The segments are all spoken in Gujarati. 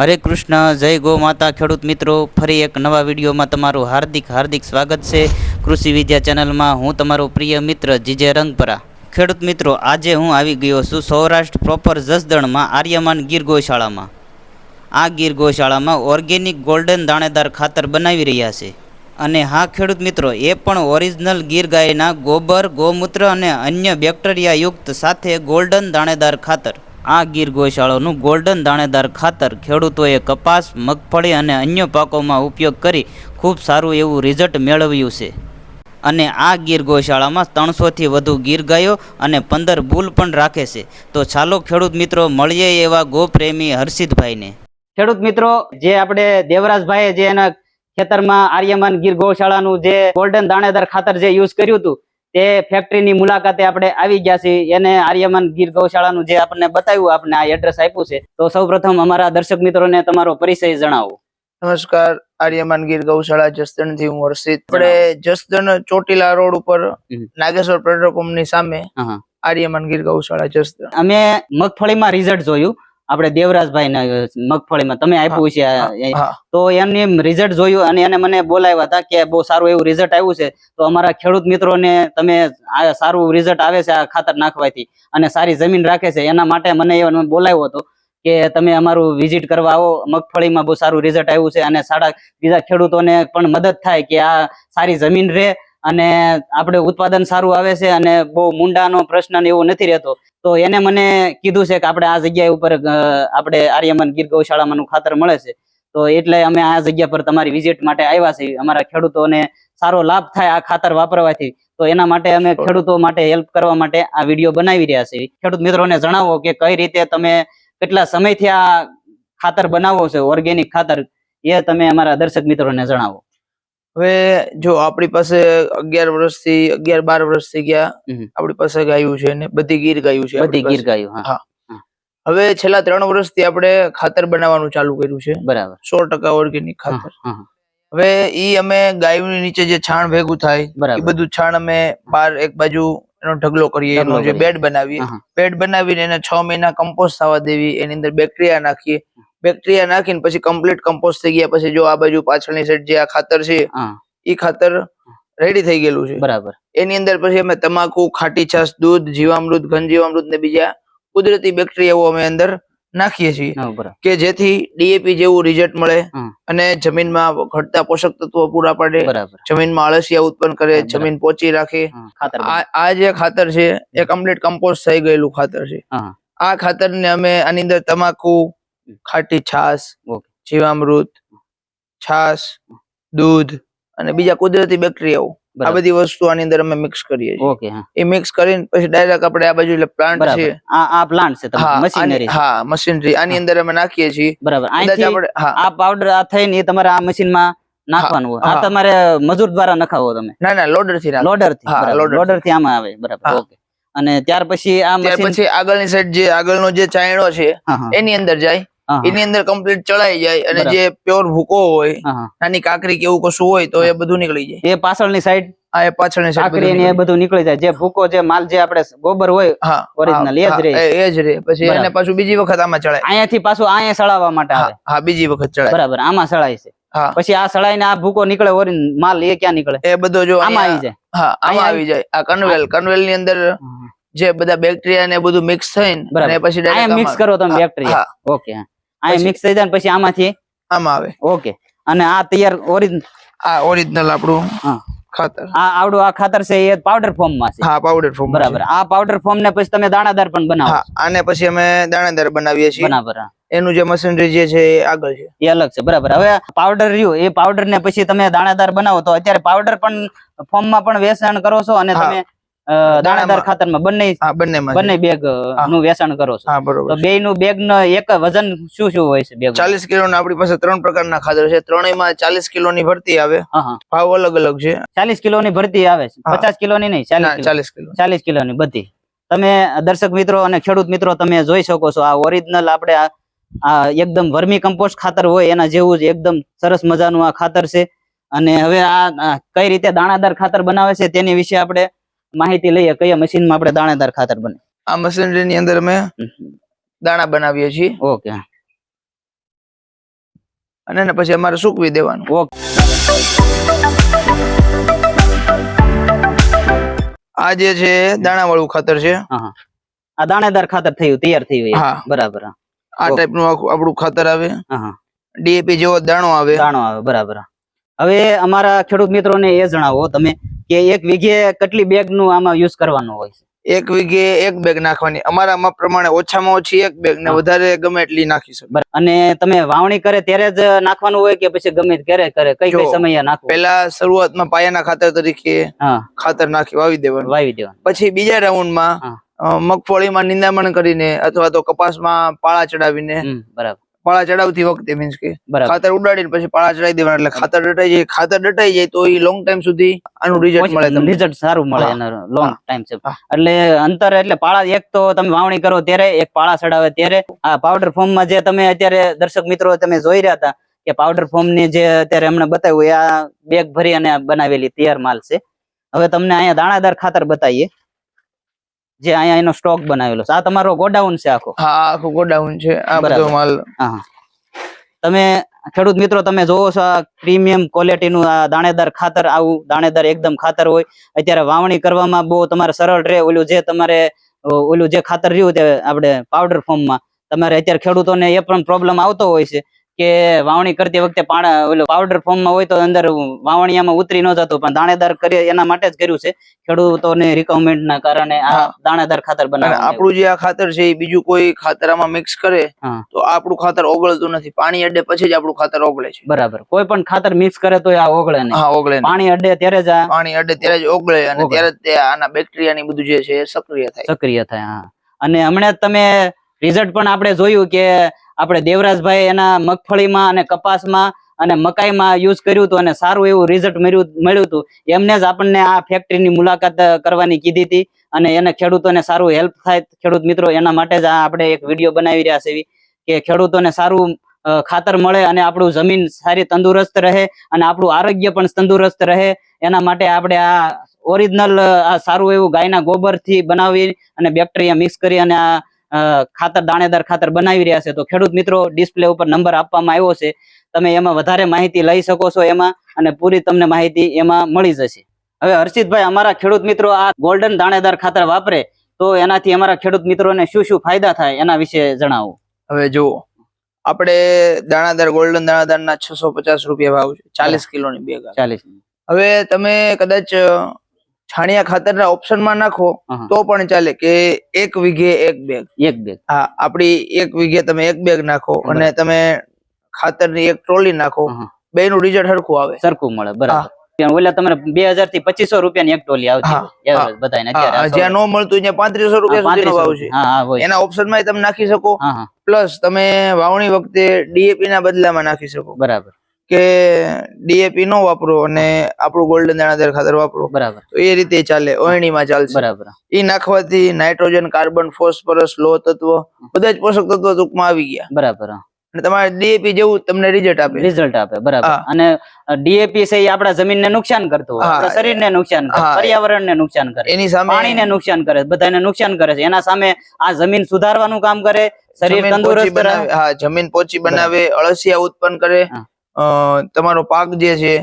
હરે કૃષ્ણ, જય ગો માતા, ખેડૂત મિત્રો, ફરી એક નવા વિડીયોમાં તમારું હાર્દિક હાર્દિક સ્વાગત છે કૃષિ વિદ્યા ચેનલમાં. હું તમારો પ્રિય મિત્ર જીજે રંગપરા. ખેડૂત મિત્રો, આજે હું આવી ગયો છું સૌરાષ્ટ્ર પ્રોપર જસદણમાં આર્યમાન ગીર ગૌશાળામાં. આ ગીર ગૌશાળામાં ઓર્ગેનિક ગોલ્ડન દાણેદાર ખાતર બનાવી રહ્યા છે. અને હા, ખેડૂત મિત્રો, એ પણ ઓરિજિનલ ગીર ગાયના ગોબર, ગૌમૂત્ર અને અન્ય બેક્ટેરિયાયુક્ત સાથે ગોલ્ડન દાણેદાર ખાતર. આ ગીર ગોશાળાનું ગોલ્ડન દાણેદાર ખાતર ખેડૂતોએ કપાસ, મગફળી અને અન્ય પાકોમાં ઉપયોગ કરી ખૂબ સારું એવું રિઝલ્ટ મેળવ્યું છે. અને આ ગીર ગોશાળામાં ત્રણસોથી વધુ ગીર ગાયો અને પંદર બુલ પણ રાખે છે. તો ચાલો ખેડૂત મિત્રો, મળીએ એવા ગોપ્રેમી હર્ષિતભાઈને. ખેડૂત મિત્રો, જે આપણે દેવરાજભાઈએ જે એના ખેતરમાં આર્યમાન ગીર ગૌશાળાનું જે ગોલ્ડન દાણેદાર ખાતર જે યુઝ કર્યું હતું તે ફેક્ટરીની મુલાકાતે આપણે આવી ગયા છીએ. એને આર્યમાન ગીર ગૌશાળાનું જે આપણને બતાવ્યું આપણે આ એડ્રેસ આપ્યું છે. તો સૌપ્રથમ અમારા દર્શક મિત્રોને તમારો પરિચય જણાવો. નમસ્કાર આર્યમાન ગીર ગૌશાળા જસદણથી હું હર્ષિત. આપણે જસદણ ચોટીલા રોડ ઉપર નાગેશ્વર પેટ્રોલ પંપની સામે આર્યમાન ગીર ગૌશાળા જસદણ. અમે મગફળીમાં રિઝલ્ટ જોયું. આપણે દેવરાજભાઈ મગફળીમાં તમે આપ્યું છે તો એમની રિઝલ્ટ જોયું અને એને મને બોલાવ્યા હતા કે બહુ સારું એવું રિઝલ્ટ આવ્યું છે. તો અમારા ખેડૂત મિત્રોને તમે આ સારું રિઝલ્ટ આવે છે આ ખાતર નાખવાથી અને સારી જમીન રાખે છે. એના માટે મને એ બોલાવ્યો હતો કે તમે અમારું વિઝિટ કરવા આવો. મગફળીમાં બહુ સારું રિઝલ્ટ આવ્યું છે અને સારા બીજા ખેડૂતોને પણ મદદ થાય કે આ સારી જમીન રહે. અને આપણે ઉત્પાદન સારું આવે છે અને બહુ મુંડાનો પ્રશ્ન ને એવો નથી રહેતો. તો એને મને કીધું છે કે આપણે આ જગ્યા ઉપર આપણે આર્યમન ગીર ગૌશાળામાંનું ખાતર મળે છે. તો એટલે અમે આ જગ્યા પર તમારી વિઝિટ માટે આવ્યા છીએ. અમારા ખેડૂતોને સારો લાભ થાય આ ખાતર વાપરવાથી. તો એના માટે અમે ખેડૂતો માટે હેલ્પ કરવા માટે આ વીડિયો બનાવી રહ્યા છીએ. ખેડૂત મિત્રોને જણાવો કે કઈ રીતે તમે કેટલા સમયથી આ ખાતર બનાવો છો? ઓર્ગેનિક ખાતર. એ તમે અમારા દર્શક મિત્રોને જણાવો. હવે જો આપણી પાસે અગિયાર વર્ષથી અગિયાર બાર વર્ષ થઈ ગયા આપણી પાસે ગાયું છે ને બધી ગીર ગાયું છે બધી ગીર ગાયું હા. હવે છેલ્લા ત્રણ વર્ષથી આપણે ખાતર બનાવવાનું ચાલુ કર્યું છે. બરાબર. સો ટકા ઓર્ગેનિક ખાતર. હવે ઈ અમે ગાયોની નીચે જે છાણ ભેગું થાય એ બધું છાણ અમે બાર એક બાજુ એનો ઢગલો કરીએ એનો જે બેડ બનાવીએ. બેડ બનાવીને એને છ મહિના કમ્પોસ્ટ થવા દેવી એની અંદર બેક્ટેરિયા નાખીએ બેક્ટેરિયા નાખીને પછી કમ્પ્લીટ કમ્પોસ્ટ થઈ ગયા. પછી જો આ બાજુ પાછળની સાઈડ જે આ ખાતર છે એ ખાતર રેડી થઈ ગયેલું છે. બરાબર. એની અંદર પછી અમે તમાકુ ખાટી છાશ દૂધ જીવામૃત ઘન જીવામૃત ને બીજા કુદરતી બેક્ટેરિયાઓ અમે અંદર નાખીએ છીએ. કે જેથી ડીએપી જેવું રિઝલ્ટ મળે અને જમીનમાં ઘટતા પોષક તત્વો પૂરા પાડે. જમીનમાં અળસિયા ઉત્પન્ન કરે જમીન પોચી રાખે. આ આ જે ખાતર છે એ કમ્પ્લીટ કમ્પોસ્ટ થઈ ગયેલું ખાતર છે. આ ખાતર ને અમે આની અંદર તમાકુ ખાટી છાશ જીવામૃત છાશ દૂધ અને બીજા કુદરતી બેક્ટેરિયાઓ આ બધી વસ્તુ આની અંદર અમે મિક્સ કરીએ છીએ. ઓકે એ મિક્સ કરીને પછી ડાયરેક્ટ આપણે આ બાજુ પ્લાન્ટ છે. આ આ પ્લાન્ટ છે તમારી મશીનરી હા મશીનરી આની અંદર અમે નાખીએ છીએ. બરાબર. અહીંથી આપણે આ પાવડર આ થઈને એ તમારે આ મશીનમાં નાખવાનું આ તમારે મજૂર દ્વારા નખાવો તમે. ના ના લોડરથી લોડરથી. લોડરથી આમાં આવે. બરાબર. ઓકે અને ત્યાર પછી આ મશીન પછી આગળની સાઈડ જે આગળનો જે ચાયણો છે એની અંદર જાય. એની અંદર કમ્પ્લીટ ચડાઈ જાય અને જે પ્યોર ભૂકો હોય. નાની કાકરી કે એવું કશું હોય તો એ બધું નીકળી જાય. એ પાછળની સાઈડ આ એ પાછળની સાઈડ કાકરી ને એ બધું નીકળી જાય. જે ભૂકો જે માલ જે આપણે ગોબર હોય ઓરિજિનલ એ જ રહે. એ- જ રહે. પછી એને પાછું બીજી વખત આમાં ચડાય. અહીંયાથી પાછું અહીંયા સળાવવા માટે આવે. હા બીજી વખત ચડાય. બરાબર આમાં સળાય છે. પછી આ સળાઈને આ ભૂકો નીકળે ઓરી માલ એ ક્યાં નીકળે? એ બધો જો આમાં આવી જાય. હા આમાં આવી જાય. આ કન્વેલ કન્વેલની અંદર જે બધા બેક્ટેરિયા ને બધું મિક્સ થઈને પછી મિક્સ કરો તમે બેક્ટેરિયા ઓકે પછી- મિક્સ થઈ જાય પછી આમાંથી? આમાં આવે. ઓકે અને આ તૈયાર ઓરિજિનલ આ ઓરિજિનલ આપણું હા. ખાતર. આ આવડું આ ખાતર છે એ પાવડર ફોર્મમાં છે. હા પાવડર ફોર્મ બરાબર. આ પાવડર ફોર્મ ને પછી તમે દાણાદાર પણ બનાવો હા આને પછી અમે દાણાદાર બનાવીએ છીએ. બરાબર એનું જે મશીનરી જે છે એ આગળ છે. એ અલગ છે. બરાબર. હવે પાવડર રહ્યું. એ પાવડર ને પછી તમે દાણાદાર બનાવો તો અત્યારે પાવડર પણ ફોર્મમાં પણ વેચાણ કરો છો અને તમે દાણાદાર. ખાતરમાં બંને બંને બેગનું વેચાણ કરો છો. તો બે નું બેગ નો એક વજન શું શું હોય છે બેગ ચાલીસ કિલો આપણી પાસે ત્રણ પ્રકારના ખાતર છે. ત્રણેયમાં ચાલીસ કિલો ની ભરતી આવે. ભાવ અલગ અલગ છે. ચાલીસ કિલો ની ભરતી આવે છે. પચાસ કિલો ની નહીં ચાલીસ કિલો. ચાલીસ કિલો. ની બધી. તમે દર્શક મિત્રો અને ખેડૂત મિત્રો તમે જોઈ શકો છો આ ઓરિજિનલ આપણે આ એકદમ વર્મી કમ્પોસ્ટ ખાતર હોય એના જેવું જ એકદમ સરસ મજાનું આ ખાતર છે. અને હવે આ કઈ રીતે દાણાદાર ખાતર બનાવે છે તેની વિશે આપણે માહિતી લઈએ કયા મશીનમાં આપણે દાણાદાર ખાતર બને. આ મશીનરી ની અંદર અમે દાણા બનાવીએ છીએ. ઓકે અને એને પછી અમારે સૂકવી દેવાનું. ઓકે. આ જે છે દાણા વાળું ખાતર છે. આ દાણેદાર ખાતર થયું તૈયાર થયું હા. બરાબર આ. ટાઈપનું આપણું ખાતર આવે. ડીએપી જેવો દાણો આવે. દાણો આવે બરાબર હવે અમારા ખેડૂત મિત્રોને એ જણાવો તમે કે એક વીઘે કેટલી બેગનું આમાં યુઝ કરવાનું હોય છે? એક વીઘે એક બેગ નાખવાની. અમારા માપ પ્રમાણે ઓછામાં ઓછી એક બેગ ને વધારે ગમે એટલી નાખી શકો બરાબર. અને તમે વાવણી કરે ત્યારે જ નાખવાનું હોય કે પછી ગમે ત્યારે કરે? કઈ કઈ સમયે નાખવું? પેલા શરૂઆતમાં પાયાના ખાતર તરીકે ખાતર નાખી વાવી દેવાનું. વાવી દેવાનું. પછી બીજા રાઉન્ડમાં. મગફળીમાં નિંદામણ કરીને અથવા તો કપાસમાં પાળા ચડાવીને બરાબર. પાળા ચડાવતી વખતે મીન્સ કે ખાતર ઉડાડીને પછી પાળા ચડાવી દેવાના એટલે ખાતર ડટાઈ જાય. ખાતર ડટાઈ જાય તો એ લોંગ ટાઈમ સુધી આનું રિઝલ્ટ મળે તમને. રિઝલ્ટ સારું મળે એનો લોંગ ટાઈમ છે. એટલે અંતર એટલે પાળા એક તો તમે વાવણી કરો ત્યારે એક પાળા ચડાવે ત્યારે. આ પાવડર ફોર્મમાં જે તમે અત્યારે દર્શક મિત્રો તમે જોઈ રહ્યા હતા કે પાવડર ફોર્મની જે અત્યારે હમણાં બતાવ્યું એ આ બેગ ભરી અને બનાવેલી તૈયાર માલ છે. હવે તમને અહીંયા દાણાદાર ખાતર બતાવીએ. જે અહીંયા એનો સ્ટોક બનાવેલો છે. આ તમારો ગોડાઉન છે આખો? હા આખો ગોડાઉન છે. આ બધો માલ. હા. તમે ખેડૂત મિત્રો તમે જોવો છો આ પ્રીમિયમ ક્વોલિટીનું આ દાણેદાર ખાતર આવું દાણેદાર એકદમ ખાતર હોય. અત્યારે વાવણી કરવામાં બહુ તમારે સરળ રહે. ઓલું જે તમારે ઓલું જે ખાતર રહ્યું તે આપણે પાવડર ફોર્મમાં તમારે અત્યારે ખેડૂતોને એ પણ પ્રોબ્લેમ આવતો હોય છે. કે વાવણી કરતી વખતે પાવડર ફોર્મમાં હોય તો અંદર વાવણિયામાં ઉતરી ન જતું પણ દાણેદાર કરી એના માટે જ કર્યું છે. ખેડૂતોની રિકમેન્ડ ના કારણે આ દાણેદાર ખાતર બનાવે આપણું જે આ ખાતર છે એ બીજું કોઈ ખાતર મિક્સ કરે તો આપણું ખાતર ઓગળતું નથી. પાણી અડે પછી જ આપણું ખાતર ઓગળે છે. બરાબર. કોઈ પણ ખાતર મિક્સ કરે તો આ ઓગળે નહીં. હા ઓગળે પાણી અડે ત્યારે જ પાણી અડે ત્યારે જ ઓગળે અને ત્યારે જ આના બેક્ટેરિયા ની બધું જે છે એ સક્રિય થાય. સક્રિય થાય હા. અને હમણાં તમે રિઝલ્ટ પણ આપણે જોયું કે આપણે દેવરાજભાઈ એના મગફળીમાં અને કપાસમાં અને મકાઈમાં યુઝ કર્યું હતું અને સારું એવું રિઝલ્ટ મળ્યું હતું. એમને જ આપણને આ ફેક્ટરીની મુલાકાત કરવાની કીધી હતી અને એને ખેડૂતોને સારું હેલ્પ થાય. ખેડૂત મિત્રો, એના માટે જ આપણે એક વીડિયો બનાવી રહ્યા છે કે ખેડૂતોને સારું ખાતર મળે અને આપણું જમીન સારી તંદુરસ્ત રહે અને આપણું આરોગ્ય પણ તંદુરસ્ત રહે. એના માટે આપણે આ ઓરિજિનલ આ સારું એવું ગાયના ગોબરથી બનાવી અને બેક્ટેરિયા મિક્સ કરી અને આ ખાતર દાણેદાર ખાતર બનાવી રહ્યા છે તો ખેડૂત મિત્રો ડિસ્પ્લે ઉપર નંબર આપવામાં આવ્યો છે. તમે એમાં વધારે માહિતી લઈ શકો છો એમાં અને પૂરી તમને માહિતી એમાં મળી જશે. હવે હર્ષિતભાઈ અમારા ખેડૂત મિત્રો આ ગોલ્ડન દાણેદાર ખાતર વાપરે તો એનાથી અમારા ખેડૂત મિત્રોને શું શું ફાયદા થાય એના વિશે જણાવો. હવે જુઓ આપણે દાણાદાર ગોલ્ડન દાણાદાર ના છસો પચાસ રૂપિયા ભાવ છે ચાલીસ કિલોની આવે. ચાલીસ. હવે તમે કદાચ છાણિયા ખાતરના ઓપ્શનમાં નાખો તો પણ ચાલે કે એક વીઘે એક બેગ. એક બેગ. હા આપડી એક વીઘે તમે એક બેગ નાખો અને તમે ખાતરની એક ટ્રોલી નાખો. બે નું રિઝલ્ટ સરખું આવે. સરખું મળે બરાબર. ઓલા તમારે બે હજારથી પચીસો રૂપિયાની એક ટોલી આવતી જ્યાં ન મળતું ત્યાં પાંત્રીસો રૂપિયા હોય. એના ઓપ્શનમાં તમે નાખી શકો. પ્લસ તમે વાવણી વખતે ડીએપી ના બદલામાં નાખી શકો. બરાબર. કે ડીએપી નો વાપરો અને આપણું ગોલ્ડન દાણાદાર ખાતર વાપરો. બરાબર. તો એ રીતે ચાલે ઓયણીમાં ચાલશે. બરાબર. એ નાખવાથી નાઇટ્રોજન કાર્બન ફોસ્ફરસ લોહ તત્વ બધા જ પોષક તત્વો ટૂંકમાં આવી ગયા. બરાબર. અને તમારે ડીએપી જેવું તમને રિઝલ્ટ આપે. રિઝલ્ટ આપે બરાબર. અને ડીએપી છે એ આપણા જમીનને નુકસાન કરતું હોય. આપણા શરીરને નુકસાન કરે પર્યાવરણને નુકસાન કરે એની સામે પાણીને નુકસાન કરે બધાને નુકસાન કરે છે. એના સામે આ જમીન સુધારવાનું કામ કરે શરીર તંદુરસ્ત બનાવે હા જમીન પોચી બનાવે અળસિયા ઉત્પન્ન કરે તમારો પાક જે છે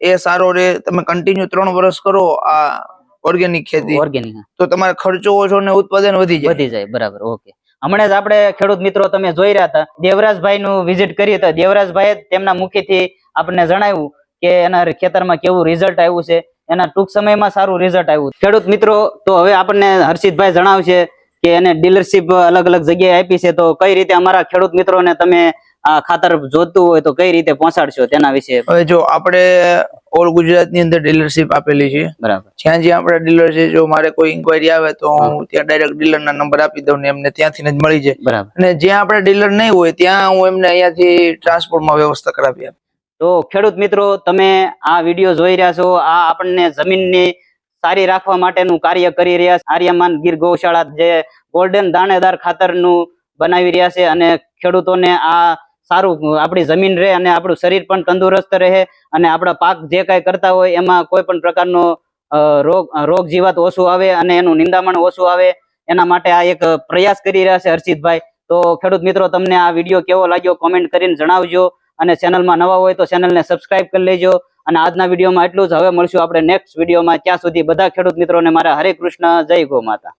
એ સારો રહે તમે કન્ટિન્યુ ત્રણ વર્ષ કરો આ ઓર્ગેનિક ખેતી. ઓર્ગેનિક તો તમારે ખર્ચો ઓછો ને ઉત્પાદન વધી જાય. વધી જાય બરાબર ઓકે. હમણાં જ આપણે ખેડૂત મિત્રો તમે જોઈ રહ્યા હતા. દેવરાજભાઈ નું વિઝિટ કરી તો દેવરાજભાઈ તેમના મુખેથી આપણને જણાવ્યું કે એના ખેતરમાં કેવું રિઝલ્ટ આવ્યું છે. એના ટૂંક સમયમાં સારું રિઝલ્ટ આવ્યું. ખેડૂત મિત્રો તો હવે આપણને હર્ષિતભાઈ જણાવશે કે એને ડીલરશીપ અલગ અલગ જગ્યાએ આપી છે. તો કઈ રીતે અમારા ખેડૂત મિત્રોને તમે આ ખાતર જોતું હોય તો કઈ રીતે પહોંચાડશો તેના વિશે? હવે જો આપણે ઓલ ગુજરાતની અંદર ડીલરશીપ આપેલી છે. બરાબર. જ્યાં જ્યાં આપણા ડીલર છે જો મારે કોઈ ઇન્કવાયરી આવે તો હું ત્યાં ડાયરેક્ટ ડીલર ના નંબર આપી દઉં ને એમને ત્યાંથી જ મળી જાય. બરાબર. અને જ્યાં આપણે ડીલર નહીં હોય ત્યાં હું એમને અહીંયાથી ટ્રાન્સપોર્ટમાં વ્યવસ્થા કરાવી આપું. તો ખેડૂત મિત્રો તમે આ વીડિયો જોઈ રહ્યા છો. આ આપણને જમીનની સારી રાખવા માટેનું કાર્ય કરી રહ્યા છે. આર્યમાન ગીર ગૌશાળા જે ગોલ્ડન દાણેદાર ખાતરનું બનાવી રહ્યા છે અને ખેડૂતોને આ સારું, આપણી જમીન રહે અને આપણું શરીર પણ તંદુરસ્ત રહે અને આપણા પાક જે કાંઈ કરતા હોય એમાં કોઈ પણ પ્રકારનો રોગ રોગ જીવાત ઓછું આવે અને એનું નિંદામણ ઓછું આવે, એના માટે આ એક પ્રયાસ કરી રહ્યા છે હર્ષિતભાઈ. તો ખેડૂત મિત્રો, તમને આ વીડિયો કેવો લાગ્યો કોમેન્ટ કરીને જણાવજો અને ચેનલમાં નવા હોય તો ચેનલને સબસ્ક્રાઇબ કરી લેજો અને આજના વિડીયોમાં એટલું જ. હવે મળશું આપણે નેક્સ્ટ વિડીયોમાં. ત્યાં સુધી બધા ખેડૂત મિત્રોને મારા હરે કૃષ્ણ, જય ગો માતા.